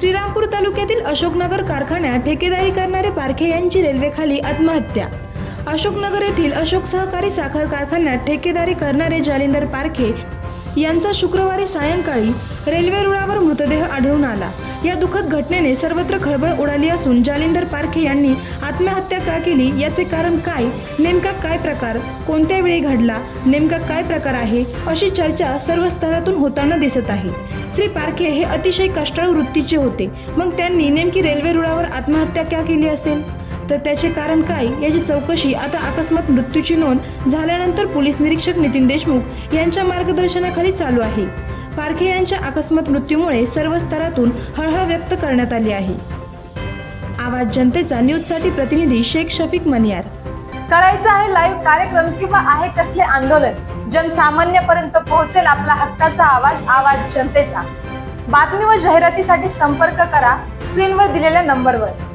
श्रीरामपूर तालुक्यातील अशोकनगर कारखान्यात ठेकेदारी करणारे पारखे यांची रेल्वेखाली आत्महत्या. अशोकनगर येथील अशोक सहकारी साखर कारखान्यात ठेकेदारी करणारे जालिंदर पारखे यांचा शुक्रवारी सायंकाळी रेल्वे रुळावर मृतदेह आढळून आला. या दुःखद घटनेने सर्वत्र खळबळ उडाली असून जालिंदर पारखे यांनी आत्महत्या का केली? याचे कारण काय? नेमका काय प्रकार? कोणत्या वेळी घडला? नेमका काय प्रकार आहे? अशी चर्चा सर्व स्तरातून होताना दिसत आहे. श्री पारखे हे अतिशय कष्टाळू वृत्तीचे होते. मग त्यांनी नेमकी रेल्वे रुळावर आत्महत्या का केली असेल? तर त्याचे कारण काय याची चौकशी आता अकस्मात मृत्यूची नोंद झाल्यानंतर पोलीस निरीक्षक नितीन देशमुख यांच्या मार्गदर्शनाखाली चालू आहे. पारखे यांच्या अकस्मात मृत्यूमुळे सर्व स्तरातून हळहळ व्यक्त करण्यात आली आहे. आवाज जनतेचा न्यूजसाठी प्रतिनिधी शेख शफीक मनियार. करायचं आहे लाईव्ह कार्यक्रम किंवा आहे कसले आंदोलन जनसामान्यपर्यंत पोहोचेल आपला हक्काचा आवाज आवाज जनतेचा. बातमी व जाहिरातीसाठी संपर्क करा स्क्रीनवर दिलेल्या नंबरवर.